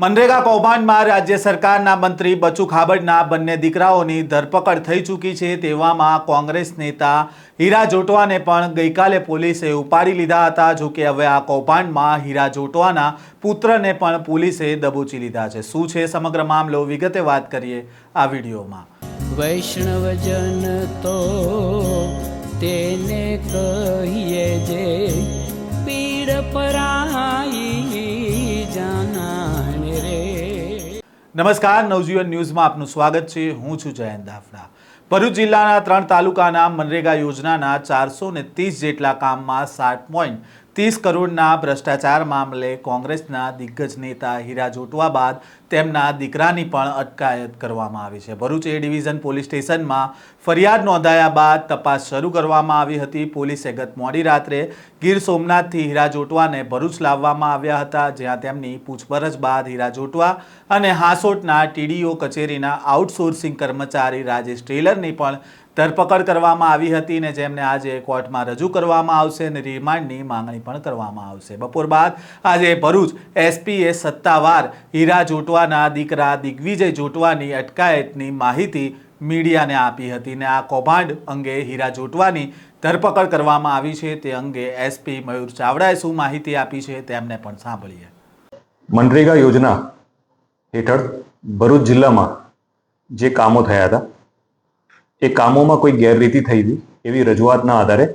મનરેગા કૌભાંડમાં રાજ્ય સરકારના મંત્રી બચુ ખાબડના બંને દીકરાઓની ધરપકડ થઈ ચૂકી છે. તેવામાં કોંગ્રેસ નેતા હીરા જોટવાને પણ ગઈકાલે પોલીસે ઉપાડી લીધા હતા. જો કે હવે આ કૌભાંડમાં હીરા જોટવાના પુત્રને પણ પોલીસે દબોચી લીધા છે. શું છે સમગ્ર મામલો? વિગતે વાત કરીએ આ વિડીયોમાં. વૈષ્ણવજન તો તેને કહીએ જે પીડ પરાઈ નમસ્કાર, નવજીવન ન્યૂઝમાં આપનું સ્વાગત છે. હું છું જયંત દાફડા ભરૂચ જિલ્લાના ત્રણ તાલુકાના મનરેગા યોજનાના ચારસો ને ત્રીસ જેટલા કામમાં સાત પોઈન્ટ ત્રીસ કરોડના ભ્રષ્ટાચાર મામલે કોંગ્રેસના દિગ્ગજ નેતા હીરા જોટવા બાદ તેમના દીકરાની પણ અટકાયત કરવામાં આવી છે. ભરૂચ એ ડિવિઝન પોલીસ સ્ટેશનમાં ફરિયાદ નોંધાયા બાદ તપાસ શરૂ કરવામાં આવી હતી. પોલીસે ગત મોડી રાત્રે ગીર સોમનાથથી હીરા જોટવાને ભરૂચ લાવવામાં આવ્યા હતા, જ્યાં તેમની પૂછપરછ બાદ હીરા જોટવા અને હાંસોટના ટીડીઓ કચેરીના આઉટસોર્સિંગ કર્મચારી રાજેશ ટેલરની પણ ધરપકડ કરવામાં આવી હતી ને જેમને આજે કોર્ટમાં રજૂ કરવામાં આવશે અને રિમાન્ડની માંગણી પણ કરવામાં આવશે. બપોર બાદ આજે ભરૂચ એસપીએ સત્તાવાર હીરા જોટવાના દીકરા દિગ્વિજય જોટવાની અટકાયતની માહિતી મીડિયાને આપી હતી ને આ કૌભાંડ અંગે હીરા જોટવાની ધરપકડ કરવામાં આવી છે તે અંગે એસપી મયુર ચાવડાએ શું માહિતી આપી છે તેમને પણ સાંભળીએ. મનરેગા યોજના હેઠળ ભરૂચ જિલ્લામાં જે કામો થયા હતા એ કામોમાં કોઈ ગેરરીતિ થઈ હતી, એવી રજૂઆતના આધારે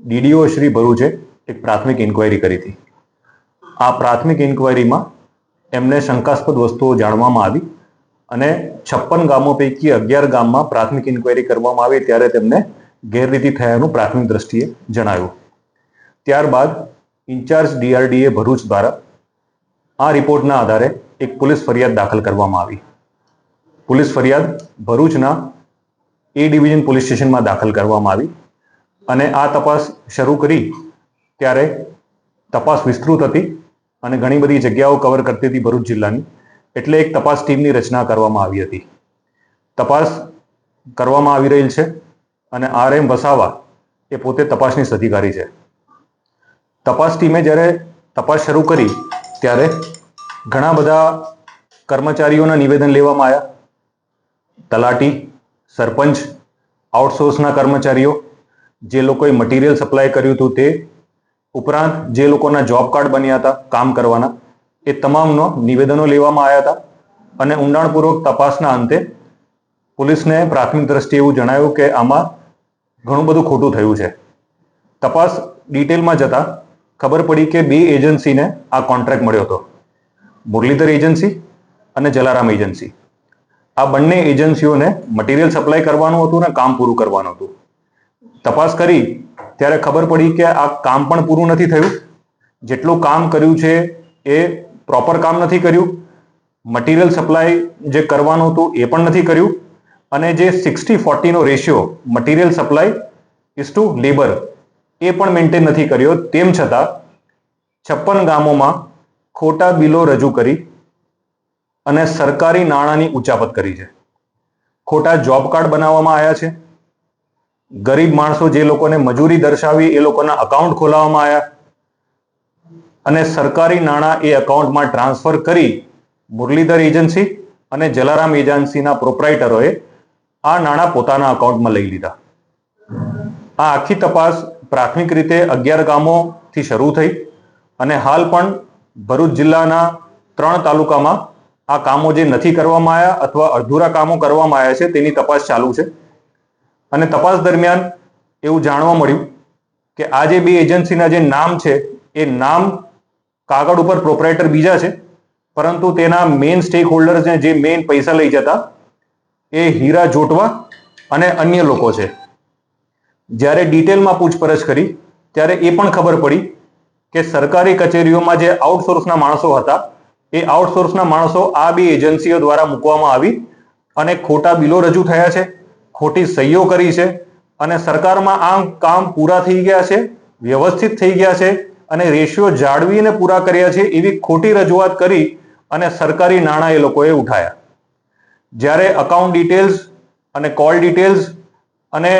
ડીડીઓ શ્રી ભરૂચે એક પ્રાથમિક ઇન્કવાયરી કરી હતી. આ પ્રાથમિક ઇન્કવાયરીમાં એમને શંકાસ્પદ વસ્તુઓ જાણવામાં આવી અને છપ્પન ગામો પૈકી અગિયાર ગામમાં પ્રાથમિક ઇન્કવાયરી કરવામાં આવી ત્યારે તેમને ગેરરીતિ થયાનું પ્રાથમિક દ્રષ્ટિએ જણાવ્યું ત્યારબાદ ઇન્ચાર્જ ડીઆરડીએ ભરૂચ દ્વારા આ રિપોર્ટના આધારે એક પોલીસ ફરિયાદ દાખલ કરવામાં આવી. પોલીસ ફરિયાદ ભરૂચના એ ડિવિઝન પોલીસ સ્ટેશનમાં દાખલ કરવામાં આવી અને આ તપાસ શરૂ કરી ત્યારે તપાસ વિસ્તૃત હતી અને ઘણી બધી જગ્યાઓ કવર કરતી હતી ભરૂચ જિલ્લાની. એટલે એક તપાસ ટીમની રચના કરવામાં આવી હતી. તપાસ કરવામાં આવી રહેલ છે અને આર એમ વસાવા એ પોતે તપાસની અધિકારી છે. તપાસ ટીમે જ્યારે તપાસ શરૂ કરી ત્યારે ઘણા બધા કર્મચારીઓના નિવેદન લેવામાં આવ્યા. તલાટી સરપંચ આઉટસોર્સના કર્મચારીઓ, જે લોકોએ મટીરિયલ સપ્લાય કર્યું હતું તે, ઉપરાંત જે લોકોના જોબ કાર્ડ બન્યા હતા કામ કરવાના, એ તમામનો નિવેદનો લેવામાં આવ્યા હતા અને ઊંડાણપૂર્વક તપાસના અંતે પોલીસને પ્રાથમિક દ્રષ્ટિએ એવું જણાવ્યું કે આમાં ઘણું બધું ખોટું થયું છે. તપાસ ડિટેલમાં જતા ખબર પડી કે બે એજન્સીને આ કોન્ટ્રાક્ટ મળ્યો હતો. મુરલીધર એજન્સી અને જલારામ એજન્સી આ બંને એજન્સીઓને મટીરિયલ સપ્લાય કરવાનું હતું ને કામ પૂરું કરવાનું હતું. તપાસ કરી, ત્યારે ખબર પડી કે આ કામ પણ પૂરું નથી થયું. જેટલું કામ કર્યું છે એ પ્રોપર કામ નથી કર્યું. મટીરિયલ સપ્લાય જે કરવાનું હતું એ પણ નથી કર્યું. અને જે sixty ફોર્ટીનો ratio material supply is to labour એ પણ મેન્ટેન નથી કર્યો. તેમ છતાં, છપ્પન ગામોમાં ખોટા બિલો રજૂ કરી અને સરકારી નાણાંની ઉચાપત કરી છે. ખોટા જોબ કાર્ડ બનાવવામાં આવ્યા છે. ગરીબ માણસો જે લોકોને મજૂરી દર્શાવી એ લોકોના અકાઉન્ટ ખોલાવવામાં આવ્યા. અને સરકારી નાણાં એ અકાઉન્ટમાં ટ્રાન્સફર કરી મુરલીધર એજન્સી અને જલારામ એજન્સીના પ્રોપરાઇટરોએ આ નાણાં પોતાના અકાઉન્ટમાં લઈ લીધા. આ આખી તપાસ પ્રાથમિક રીતે અગિયાર ગામોથી શરૂ થઈ અને હાલ પણ ભરૂચ જિલ્લાના ત્રણ તાલુકામાં આ કામો જે નથી કરવામાં આવ્યા અથવા અધૂરા કામો કરવામાં આવ્યા છે તેની તપાસ ચાલુ છે. અને તપાસ દરમિયાન એવું જાણવા મળ્યું કે આ જે બે એજન્સીના જે નામ છે, એ નામ કાગળ ઉપર પ્રોપરાઇટર બીજા છે, પરંતુ તેના મેઇન સ્ટેક હોલ્ડર્સને જે મેઇન પૈસા લઈ જતા એ હીરા જોટવા અને અન્ય લોકો છે. જ્યારે ડિટેલમાં પૂછપરછ કરી, ત્યારે એ પણ ખબર પડી કે સરકારી કચેરીઓમાં જે આઉટસોર્સના માણસો હતા એ આઉટસોર્સના માણસો આ બે એજન્સીઓ દ્વારા મૂકવામાં આવી અને ખોટા બિલો રજૂ થયા છે, ખોટી સહીઓ કરી છે અને સરકારમાં આ કામ પૂરા થઈ ગયા છે, વ્યવસ્થિત થઈ ગયા છે અને રેશિયો જાળવીને પૂરા કર્યા છે એવી ખોટી રજૂઆત કરી અને સરકારી નાણાં એ લોકોએ ઉઠાયા. જ્યારે અકાઉન્ટ ડિટેલ્સ અને કોલ ડિટેલ્સ અને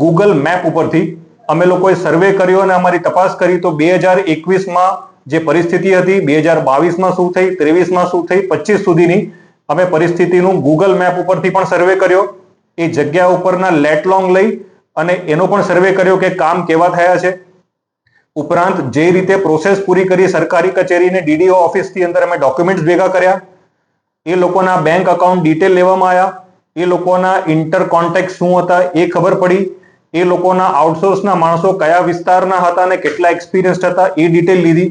ગૂગલ મેપ ઉપરથી અમે લોકોએ સર્વે કર્યો અને અમારી તપાસ કરી, તો બે હજાર એકવીસમાં જે પરિસ્થિતિ હતી બે હજાર બાવીસમાં શું થઈ, ત્રેવીસમાં શું થઈ, પચીસ સુધીની અમે પરિસ્થિતિનું ગૂગલ મેપ ઉપરથી પણ સર્વે કર્યો. એ જગ્યા ઉપરના લેટલોંગ લઈ અને એનો પણ સર્વે કર્યો કે કામ કેવા થયા છે. ઉપરાંત જે રીતે પ્રોસેસ પૂરી કરી સરકારી કચેરીને ડીડીઓ ઓફિસથી અંદર અમે ડોક્યુમેન્ટ્સ ભેગા કર્યા. એ લોકોના બેંક અકાઉન્ટ ડિટેલ લેવામાં આવ્યા. એ લોકોના ઇન્ટર કોન્ટેક્ટ શું હતા એ ખબર પડી. એ લોકોના આઉટસોર્સના માણસો કયા વિસ્તારના હતા અને કેટલા એક્સપિરિયન્સ હતા એ ડિટેલ લીધી.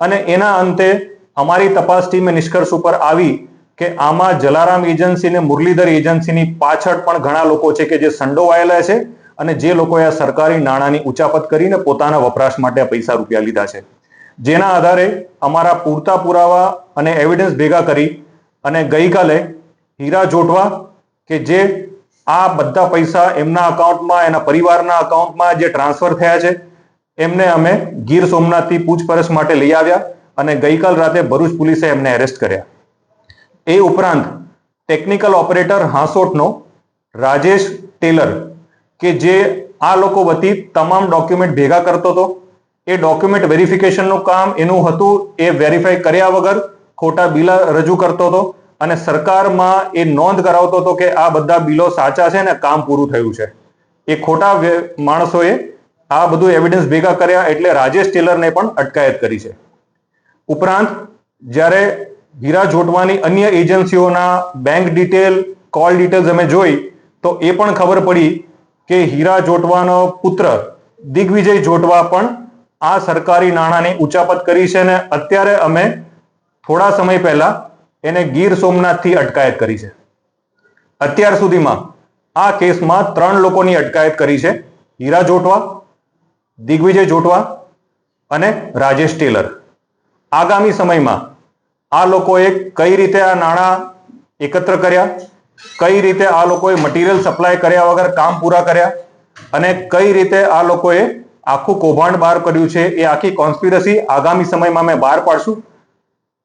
અને એના અંતે અમારી તપાસ ટીમે નિષ્કર્ષ ઉપર આવી કે આમાં જલારામ એજન્સી ને મુરલીધર એજન્સીની પાછળ પણ ઘણા લોકો છે કે જે સંડોવાયેલા છે અને જે લોકોએ આ સરકારી નાણાંની ઉચાપત કરીને પોતાના વપરાશ માટે પૈસા રૂપિયા લીધા છે. જેના આધારે અમારા પૂરતા પુરાવા અને એવિડન્સ ભેગા કરી અને ગઈકાલે હીરા જોટવા કે જે આ બધા પૈસા એમના અકાઉન્ટમાં એના પરિવારના અકાઉન્ટમાં જે ટ્રાન્સફર થયા છે એમને અમે ગીર સોમનાથથી પૂછપરછ માટે લઈ આવ્યા અને ગઈકાલ રાતે ભરૂચ પોલીસે એમને એરેસ્ટ કર્યા. એ ઉપરાંત ટેકનિકલ ઓપરેટર હાંસોટનો રાજેશ ટેલર કે જે આ લોકો વતી તમામ ડોક્યુમેન્ટ ભેગા કરતો હતો. એ ડોક્યુમેન્ટ વેરિફિકેશનનું કામ એનું હતું, એ વેરીફાઈ કર્યા વગર ખોટા બિલ રજૂ કરતો હતો અને સરકારમાં એ નોંધ કરાવતો હતો કે આ બધા બિલો સાચા છે ને કામ પૂરું થયું છે. એ ખોટા માણસોએ આ બધું એવિડન્સ ભેગા કર્યા એટલે રાજેશ ટેલરને પણ અટકાયત કરી છે. ઉપરાંત, જ્યારે હીરા જોટવાની અન્ય એજન્સીઓના બેંક ડિટેલ કોલ ડિટેલ્સ અમે જોઈ, તો એ પણ ખબર પડી કે હીરા જોટવાનો પુત્ર દિગ્વિજય જોટવા પણ આ સરકારી નાણાંની ઉચાપત કરી છે અને અત્યારે અમે થોડા સમય પહેલા એને ગીર સોમનાથથી અટકાયત કરી છે. અત્યાર સુધીમાં આ કેસમાં ત્રણ લોકોની અટકાયત કરી છે. હીરા જોટવા દિગ્વિજય જોટવા અને રાજેશ ટેલર. આગામી સમયમાં આ લોકોએ કઈ રીતે આ નાણાં એકત્ર કર્યા, કઈ રીતે આ લોકોએ મટીરિયલ સપ્લાય કર્યા વગર કામ પૂરા કર્યા અને કઈ રીતે આ લોકોએ આખું કૌભાંડ બહાર કર્યું છે એ આખી કોન્સ્પિરસી આગામી સમયમાં અમે બહાર પાડશું.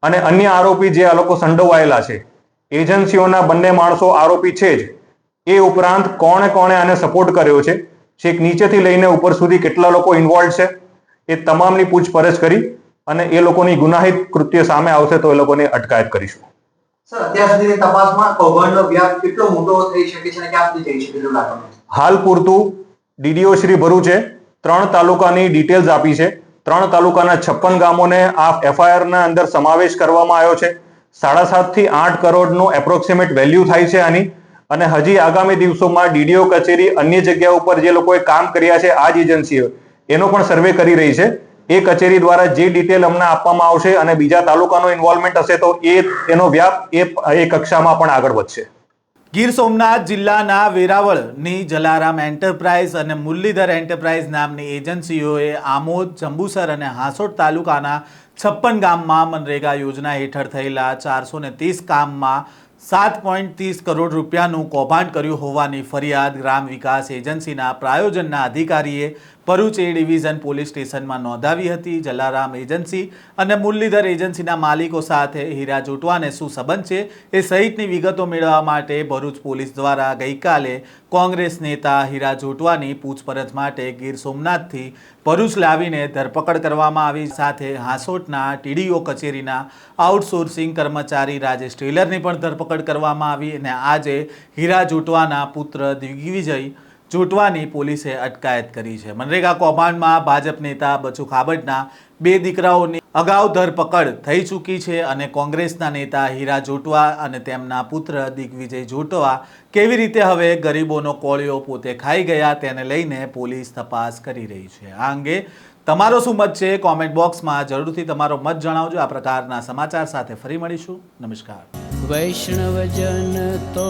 અને અન્ય આરોપી જે આ લોકો સંડોવાયેલા છે એજન્સીઓના બંને માણસો આરોપી છે જ, એ ઉપરાંત કોણે કોણે આને સપોર્ટ કર્યો છે છેક નીચેથી લઈને ઉપર સુધી કેટલા લોકો ઇન્વોલ્વ છે એ તમામની પૂછપરછ કરી અને એ લોકોની ગુનાહિત કૃત્ય સામે આવશે તો એ લોકોની અટકાયત કરીશું. સર અત્યાર સુધીની તપાસમાં કૌભાંડનો વ્યાપ કેટલો મોટો થઈ શકે છે અને ક્યાં સુધી જઈ શકે છે લાગે હાલ પૂરતું ડીડીઓ શ્રી ભરૂચે ત્રણ તાલુકાની ડિટેલ્સ આપી છે. ત્રણ તાલુકાના છપ્પન ગામોને આ એફઆઈઆર ના અંદર સમાવેશ કરવામાં આવ્યો છે. સાડા સાતથી આઠ કરોડનું એપ્રોક્સિમેટ વેલ્યુ થાય છે આની. અને હજી આગામી દિવસોમાં ડીડીઓ કચેરી અન્ય જગ્યા ઉપર જે લોકોએ કામ કર્યા છે આ જ એજન્સીઓ એનો પણ સર્વે કરી રહી છે. એ કચેરી દ્વારા જે ડિટેલ અમને આપવામાં આવશે અને બીજા તાલુકાનો ઇન્વોલ્વમેન્ટ હશે તો એ એનો વ્યાપ એ કક્ષામાં પણ આગળ વધશે. ગીર સોમનાથ જિલ્લાના વેરાવળની જલારામ એન્ટરપ્રાઇઝ અને મુરલીધર એન્ટરપ્રાઇઝ નામની એજન્સીઓએ આમોદ, જંબુસર અને હાંસોટ તાલુકાના છપ્પન ગામમાં મનરેગા યોજના હેઠળ થયેલા ચારસો ને ત્રીસ કામમાં સાત પોઈન્ટ ત્રીસ કરોડ રૂપિયાનું કૌભાંડ કર્યું હોવાની ફરિયાદ ગ્રામ વિકાસ એજન્સીના પ્રાયોજનના અધિકારીએ ભરૂચ એ ડિવિઝન પોલીસ સ્ટેશનમાં નોંધાવી હતી જલારામ એજન્સી અને મુરલીધર એજન્સીના માલિકો સાથે હીરા જૂટવાને શું સંબંધ છે એ સહિતની વિગતો મેળવવા માટે ભરૂચ પોલીસ દ્વારા ગઈકાલે કોંગ્રેસ નેતા હીરા જોટવાની પૂછપરછ માટે ગીર સોમનાથથી ભરૂચ લાવીને ધરપકડ કરવામાં આવી. સાથે હાંસોટના ટીડીઓ કચેરીના આઉટસોર્સિંગ કર્મચારી રાજેશ ટેલરની પણ ધરપકડ કરવામાં આવી અને આજે હીરા જોટવાના પુત્ર દિગ્વિજય જોટવાની પોલીસે અટકાયત કરી છે. મનરેગા કૌભાંડમાં ભાજપ નેતા બચુ ખાબડના બે દીકરાઓની અગાઉ ધરપકડ થઈ ચૂકી છે અને કોંગ્રેસના નેતા હીરા જોટવા અને તેમના પુત્ર દિગ્વિજય જોટવા કેવી રીતે હવે ગરીબોનો કોળિયો પોતે ખાઈ ગયા તેને લઈને પોલીસ તપાસ કરી રહી છે. આ અંગે તમારો શું મત છે? કોમેન્ટ બોક્સમાં જરૂરથી તમારો મત જણાવજો. આ પ્રકારના સમાચાર સાથે ફરી મળીશું. નમસ્કાર. વૈષ્ણવજન તો